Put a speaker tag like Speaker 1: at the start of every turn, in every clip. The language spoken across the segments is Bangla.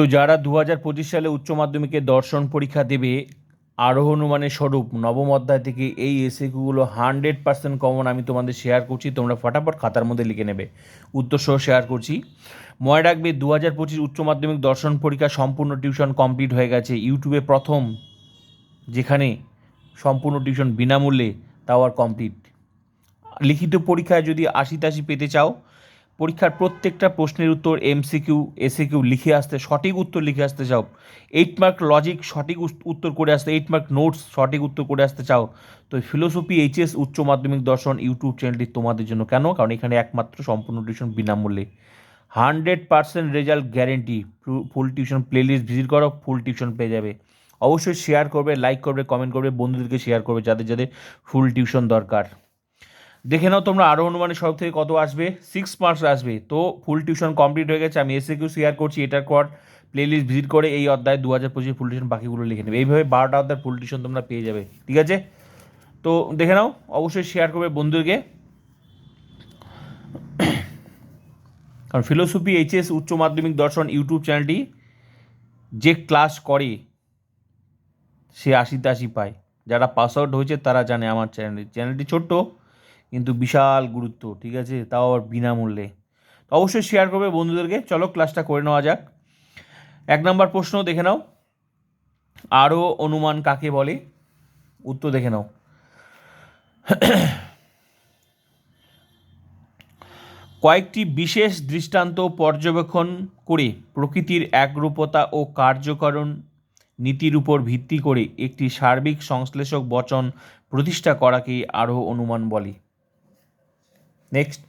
Speaker 1: তো যারা দু হাজার পঁচিশ সালে উচ্চ মাধ্যমিকে দর্শন পরীক্ষা দেবে, আরোহণমানের স্বরূপ নবম অধ্যায় থেকে এই এসএকিউগুলো হান্ড্রেড পার্সেন্ট কমন আমি তোমাদের শেয়ার করছি, তোমরা ফটাফট খাতার মধ্যে লিখে নেবে। উত্তর সহ শেয়ার করছি। মনে রাখবে দু হাজার পঁচিশ উচ্চ মাধ্যমিক দর্শন পরীক্ষা সম্পূর্ণ টিউশন কমপ্লিট হয়ে গেছে। ইউটিউবে প্রথম, যেখানে সম্পূর্ণ টিউশন বিনামূল্যে তাও আর কমপ্লিট লিখিত পরীক্ষায় যদি আশি তাশি পেতে চাও পরীক্ষার প্রত্যেকটা প্রশ্নের উত্তর এমসিকিউ এসিকিউ লিখে আসতে, সঠিক উত্তর লিখে আসতে চাও। এইট মার্ক লজিক সঠিক উত্তর করে আসতে এইট মার্ক নোটস সঠিক উত্তর করে আসতে চাও। তো ফিলোসফি এইচএস উচ্চ মাধ্যমিক দর্শন ইউটিউব চ্যানেলটি তোমাদের জন্য কেন? কারণ এখানে একমাত্র সম্পূর্ণ টিউশন বিনামূল্যে। Hundred percent result guarantee full tuition playlist visit করো ফুল টিউশন পেয়ে যাবে। অবশ্যই শেয়ার করবে লাইক করবে কমেন্ট করবে, বন্ধুদেরকে শেয়ার করবে, যাদের যাদের ফুল টিউশন দরকার। দেখে নাও তোমরা আরও অনুমানের সব থেকে কত আসবে। সিক্স মার্কস আসবে। তো ফুল টিউশন কমপ্লিট হয়ে গেছে। আমি এসে কিউ শেয়ার করছি। এটার পর প্লেলিস্ট ভিজিট করে এই অধ্যায় দু হাজার পঁচিশ ফুল টিউশন বাকিগুলো লিখে নেবে। এইভাবে বারোটা অধ্যায় ফুল টিউশন তোমরা পেয়ে যাবে। ঠিক আছে? তো দেখে নাও। অবশ্যই শেয়ার করবে বন্ধুকে কারণ ফিলোসফি এইচএস উচ্চ মাধ্যমিক দর্শন ইউটিউব চ্যানেলটি যে ক্লাস করে, সে আশিতে আশি পায়। যারা পাস আউট হয়েছে তারা জানে আমার চ্যানেলটি চ্যানেলটি ছোট্ট। কিন্তু বিশাল গুরুত্ব, ঠিক আছে? তাও আবার বিনামূল্যে। তো অবশ্যই শেয়ার করবে বন্ধুদেরকে। চলো ক্লাসটা করে নেওয়া যাক। এক নম্বর প্রশ্ন দেখে নাও। আরও অনুমান কাকে বলে? উত্তর দেখে নাও। কয়েকটি বিশেষ দৃষ্টান্ত পর্যবেক্ষণ করে প্রকৃতির একরূপতা ও কার্যকরণ নীতির উপর ভিত্তি করে একটি সার্বিক সংশ্লেষক বচন প্রতিষ্ঠা করাকে আরও অনুমান বলে। নেক্সট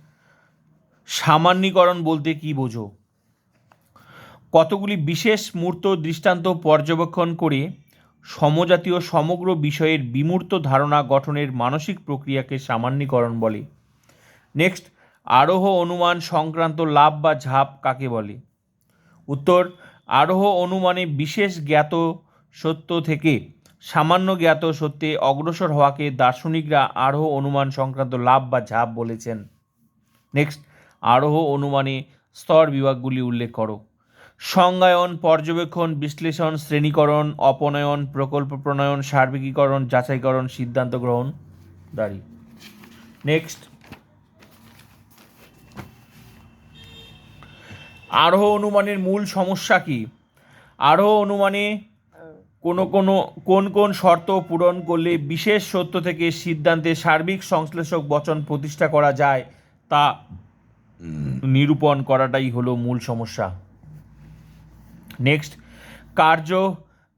Speaker 1: সামান্যীকরণ বলতে কি বোঝো? কতগুলি বিশেষ মূর্ত দৃষ্টান্ত পর্যবেক্ষণ করে সমজাতীয় সমগ্র বিষয়ের বিমূর্ত ধারণা গঠনের মানসিক প্রক্রিয়াকে সামান্যীকরণ বলে। নেক্সট আরোহ অনুমান সংক্রান্ত লাভ বা ঝাপ কাকে বলে? উত্তর, আরোহ অনুমানে বিশেষ জ্ঞাত সত্য থেকে সামান্য জ্ঞাত সত্যে অগ্রসর হওয়াকে দার্শনিকরা আরোহ অনুমান সংক্রান্ত লাভ বা ঝাপ বলেছেন। নেক্সট আরোহ অনুমানে স্তর বিভাগগুলি উল্লেখ করো। সংজ্ঞায়ন, পর্যবেক্ষণ, বিশ্লেষণ, শ্রেণীকরণ, অপনয়ন, প্রকল্প প্রণয়ন, সার্বিকীকরণ, যাচাইকরণ, সিদ্ধান্ত গ্রহণ। দাঁড়ি। নেক্সট আরোহ অনুমানের মূল সমস্যা কি? আরোহ অনুমানে কোনো কোনো, কোন কোন শর্ত পূরণ করলে বিশেষ সত্য থেকে সিদ্ধান্তে সার্বিক সংশ্লেষক বচন প্রতিষ্ঠা করা যায়, তা নিরূপণ করাটাই হলো মূল সমস্যা। নেক্সট কার্য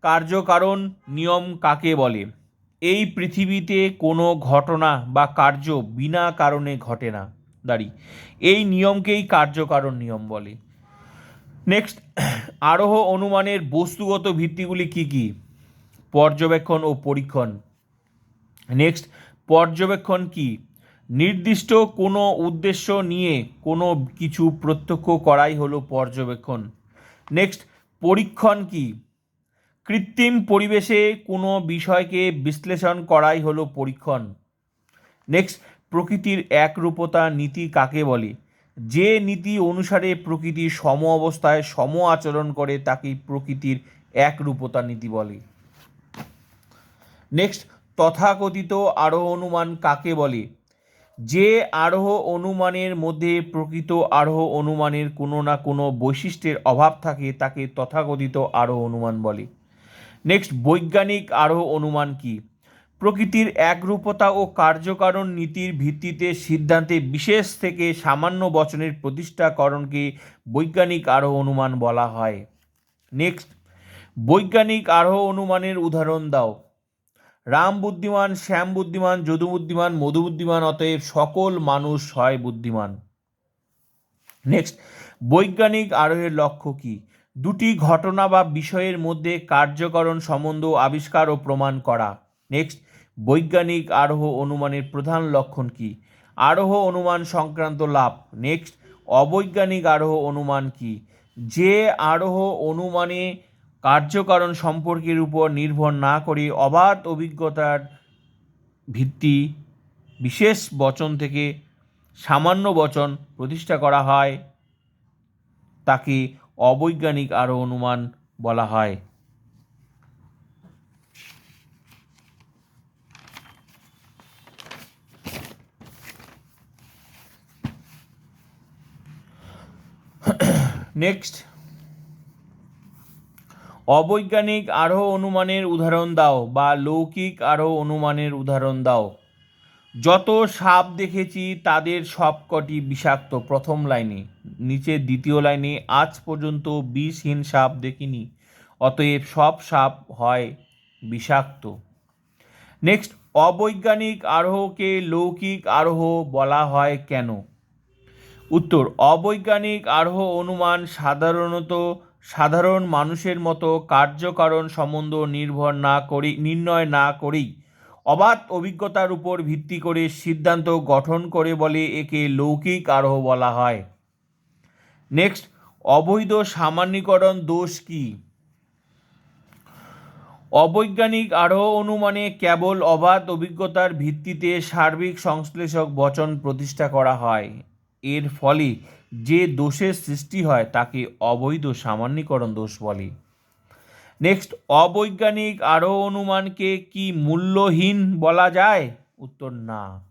Speaker 1: কার্যকারণ নিয়ম কাকে বলে? এই পৃথিবীতে কোনো ঘটনা বা কার্য বিনা কারণে ঘটে না। দাঁড়ি, এই নিয়মকেই কার্যকারণ নিয়ম বলে। নেক্সট আরোহ অনুমানের বস্তুগত ভিত্তিগুলি কি কি? পর্যবেক্ষণ ও পরীক্ষণ। নেক্সট পর্যবেক্ষণ কি? নির্দিষ্ট কোনো উদ্দেশ্য নিয়ে কোনো কিছু প্রত্যক্ষ করাই হলো পর্যবেক্ষণ। নেক্সট পরীক্ষণ কি? কৃত্রিম পরিবেশে কোনো বিষয়কে বিশ্লেষণ করাই হলো পরীক্ষণ। নেক্সট প্রকৃতির একরূপতা নীতি কাকে বলে? যে নীতি অনুসারে প্রকৃতি সম অবস্থায় সম আচরণ করে তাকেই প্রকৃতির একরূপতা নীতি বলে। নেক্সট তথাকথিত আরোহ অনুমান কাকে বলে? যে আরোহ অনুমানের মধ্যে প্রকৃত আরোহ অনুমানের কোনো না কোনো বৈশিষ্ট্যের অভাব থাকে, তাকে তথাকথিত আরোহ অনুমান বলে। নেক্সট বৈজ্ঞানিক আরোহ অনুমান কি? প্রকৃতির একরূপতা ও কার্যকারণ নীতির ভিত্তিতে সিদ্ধান্তে বিশেষ থেকে সামান্য বচনের প্রতিষ্ঠাকরণকে বৈজ্ঞানিক আরোহ অনুমান বলা হয়। নেক্সট, বৈজ্ঞানিক আরোহ অনুমানের উদাহরণ দাও। রাম বুদ্ধিমান, শ্যাম বুদ্ধিমান, যদু বুদ্ধিমান, মধু বুদ্ধিমান, অতএব সকল মানুষ হয় বুদ্ধিমান। নেক্সট, বৈজ্ঞানিক আরোহের লক্ষ্য কি? দুটি ঘটনা বা বিষয়ের মধ্যে কার্যকরণ সম্বন্ধ আবিষ্কার ও প্রমাণ করা। নেক্সট বৈজ্ঞানিক আরোহ অনুমানের প্রধান লক্ষণ কি? আরোহ অনুমান সংক্রান্ত লাভ। নেক্সট অবৈজ্ঞানিক আরোহ অনুমান কি? যে আরোহ অনুমানে কার্যকারণ সম্পর্কের উপর নির্ভর না করে অবাধ অভিজ্ঞতার ভিত্তি বিশেষ বচন থেকে সামান্য বচন প্রতিষ্ঠা করা হয়, তাকে অবৈজ্ঞানিক আরও অনুমান বলা হয়। নেক্সট অবৈজ্ঞানিক আরোহ অনুমানের উদাহরণ দাও বা লৌকিক আরোহ অনুমানের উদাহরণ দাও। যত সাপ দেখেছি, তাদের সবকটি বিষাক্ত, প্রথম লাইনে। নিচে দ্বিতীয় লাইনে, আজ পর্যন্ত বিষহীন সাপ দেখিনি, অতএব সব সাপ হয় বিষাক্ত। নেক্সট অবৈজ্ঞানিক আরোহকে লৌকিক আরোহ বলা হয় কেন? উত্তর, অবৈজ্ঞানিক আরোহ অনুমান সাধারণত সাধারণ মানুষের মতো কার্যকারণ সম্বন্ধ নির্ভর না করি, নির্ণয় না করেই। অবাধ অভিজ্ঞতার উপর ভিত্তি করে সিদ্ধান্ত গঠন করে বলে একে লৌকিক আরোহ বলা হয়। নেক্সট, অবৈধ সামান্যীকরণ দোষ কি? অবৈজ্ঞানিক আরোহ অনুমানে কেবল অবাধ অভিজ্ঞতার ভিত্তিতে সার্বিক সংশ্লেষক বচন প্রতিষ্ঠা করা হয়। এর ফলে যে দোষের সৃষ্টি হয়, তাকে অবৈধ সামান্যীকরণ দোষ বলে। নেক্সট অবৈজ্ঞানিক আরও অনুমানকে কি মূল্যহীন বলা যায়? উত্তর, না।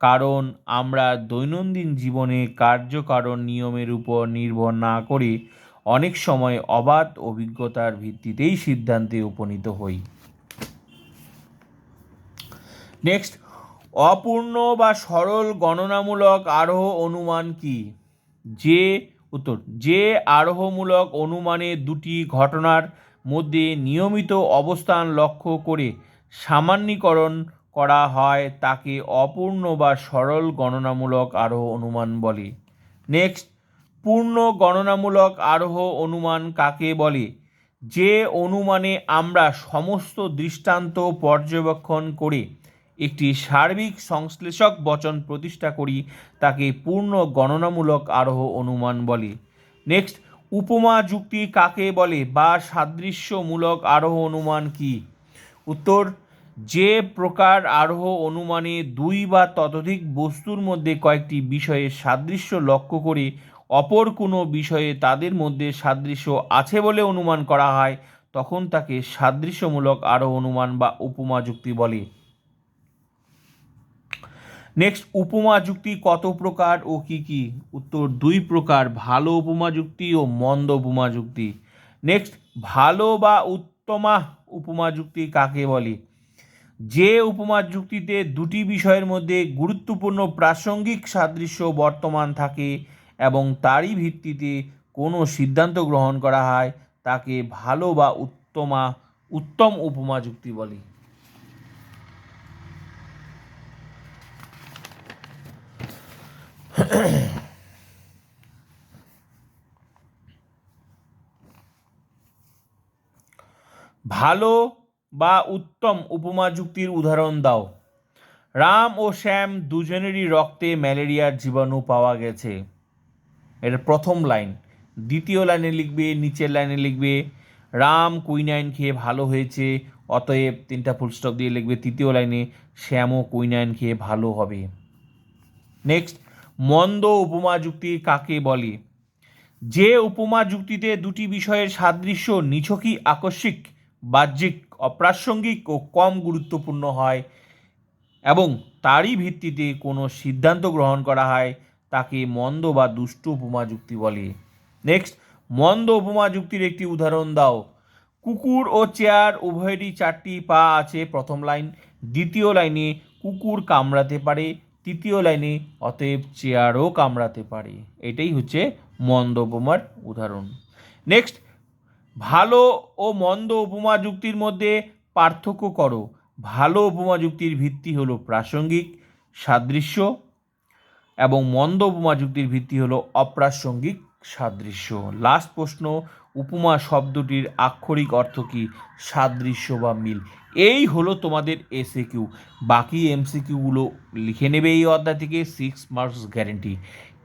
Speaker 1: কারণ আমরা দৈনন্দিন জীবনে কার্যকারণ নিয়মের উপর নির্ভর না করে অনেক সময় অবাধ অভিজ্ঞতার ভিত্তিতেই সিদ্ধান্তে উপনীত হই। নেক্সট অপূর্ণ বা সরল গণনামূলক আরোহ অনুমান কি? যে উত্তর, যে আরোহমূলক অনুমানে দুটি ঘটনার মধ্যে নিয়মিত অবস্থান লক্ষ্য করে সামান্যীকরণ করা হয়, তাকে অপূর্ণ বা সরল গণনামূলক আরোহ অনুমান বলে। নেক্সট, পূর্ণ গণনামূলক আরোহ অনুমান কাকে বলে? যে অনুমানে আমরা সমস্ত দৃষ্টান্ত পর্যবেক্ষণ করে একটি সার্বিক সংশ্লেষক বচন প্রতিষ্ঠা করি, তাকে পূর্ণ গণনামূলক আরোহ অনুমান বলে। নেক্সট উপমা যুক্তি কাকে বলে বা সাদৃশ্যমূলক আরোহ অনুমান কি? উত্তর, যে প্রকার আরোহ অনুমানে দুই বা ততোধিক বস্তুর মধ্যে কয়েকটি বিষয়ে সাদৃশ্য লক্ষ্য করে, অপর কোনো বিষয়ে তাদের মধ্যে সাদৃশ্য আছে বলে অনুমান করা হয়, তখন তাকে সাদৃশ্যমূলক আরোহ অনুমান বা উপমা যুক্তি বলে। নেক্সট উপমা যুক্তি কত প্রকার ও কি কি? উত্তর দুই প্রকার, ভালো উপমা যুক্তি ও মন্দ উপমা যুক্তি। নেক্সট ভালো বা উত্তমা উপমা যুক্তি কাকে বলে? যে উপমা যুক্তিতে দুটি বিষয়ের মধ্যে গুরুত্বপূর্ণ প্রাসঙ্গিক সাদৃশ্য বর্তমান থাকে এবং তারই ভিত্তিতে কোনো সিদ্ধান্ত গ্রহণ করা হয়, তাকে ভালো বা উত্তমা, উত্তম উপমা যুক্তি বলে। ভালো বা উত্তম উপমা যুক্তির উদাহরণ দাও। রাম ও শ্যাম দুজনেরই রক্তে ম্যালেরিয়ার জীবাণু পাওয়া গেছে। এটা প্রথম লাইন। দ্বিতীয় লাইনে লিখবে, নিচের লাইনে লিখবে, রাম কুইনাইন খেয়ে ভালো হয়েছে, অতএব তিনটা ফুলস্টপ দিয়ে লিখবে। তৃতীয় লাইনে, শ্যামও কুইনাইন খেয়ে ভালো হবে। নেক্সট মন্দ উপমা যুক্তি কাকে বলে? যে উপমা যুক্তিতে দুটি বিষয়ের সাদৃশ্য নিছকই আকস্মিক, বাহ্যিক, অপ্রাসঙ্গিক ও কম গুরুত্বপূর্ণ হয় এবং তারই ভিত্তিতে কোনো সিদ্ধান্ত গ্রহণ করা হয় তাকে মন্দ বা দুষ্ট উপমা যুক্তি বলে। নেক্সট, মন্দ উপমা যুক্তির একটি উদাহরণ দাও। কুকুর ও চেয়ার উভয়েরই চারটি পা আছে প্রথম লাইন, দ্বিতীয় লাইনে কুকুর কামড়াতে পারে তৃতীয় লাইনে, অতএব চেয়ারও কামড়াতে পারে। এটাই হচ্ছে মন্দ উপমার উদাহরণ। নেক্সট ভালো ও মন্দ উপমা যুক্তির মধ্যে পার্থক্য করো। ভালো উপমা যুক্তির ভিত্তি হলো প্রাসঙ্গিক, সাদৃশ্য, এবং মন্দ উপমা যুক্তির ভিত্তি হলো অপ্রাসঙ্গিক সাদৃশ্য। লাস্ট প্রশ্ন, উপমা শব্দটির আক্ষরিক অর্থ কি? সাদৃশ্য বা মিল। এই হলো তোমাদের এসএ কিউ বাকি এমসিকিউগুলো লিখে নেবে এই অধ্যায় থেকে সিক্স মার্কস গ্যারেন্টি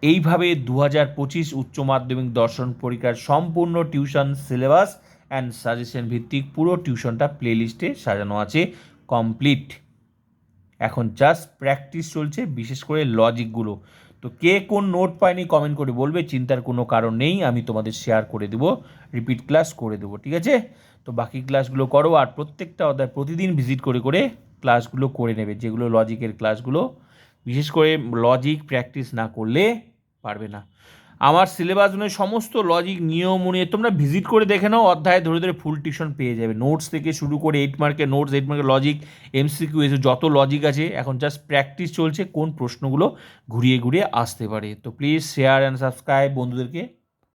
Speaker 1: এইভাবে দু হাজার পঁচিশ উচ্চ মাধ্যমিক দর্শন পরীক্ষার সম্পূর্ণ টিউশন সিলেবাস অ্যান্ড সাজেশন ভিত্তিক পুরো টিউশনটা প্লেলিস্টে সাজানো আছে কমপ্লিট এখন জাস্ট প্র্যাকটিস চলছে, বিশেষ করে লজিকগুলো তো কে কোন নোট পায়নি কমেন্ট করে বলবে, চিন্তার কোনো কারণ নেই, আমি তোমাদের শেয়ার করে দেবো রিপিট ক্লাস করে দেবো, ঠিক আছে? তো বাকি ক্লাসগুলো করো আর প্রত্যেকটা অধ্যায় প্রতিদিন ভিজিট করে করে ক্লাসগুলো করে নেবে, যেগুলো লজিকের ক্লাসগুলো বিশেষ করে লজিক প্র্যাকটিস না করলে পারবে না। আমার সিলেবাস অনুযায়ী সমস্ত লজিক নিয়ম অনুযায়ী তোমরা ভিজিট করে দেখে নাও, অধ্যায় ধরে ধরে ফুল টিউশন পেয়ে যাবে। নোটস থেকে শুরু করে এইট মার্কের নোটস এইট মার্কের লজিক এমসিকিউ এসে যত লজিক আছে, এখন জাস্ট প্র্যাকটিস চলছে, কোন প্রশ্নগুলো ঘুরিয়ে ঘুরিয়ে আসতে পারে। তো প্লিজ শেয়ার অ্যান্ড সাবস্ক্রাইব বন্ধুদেরকে।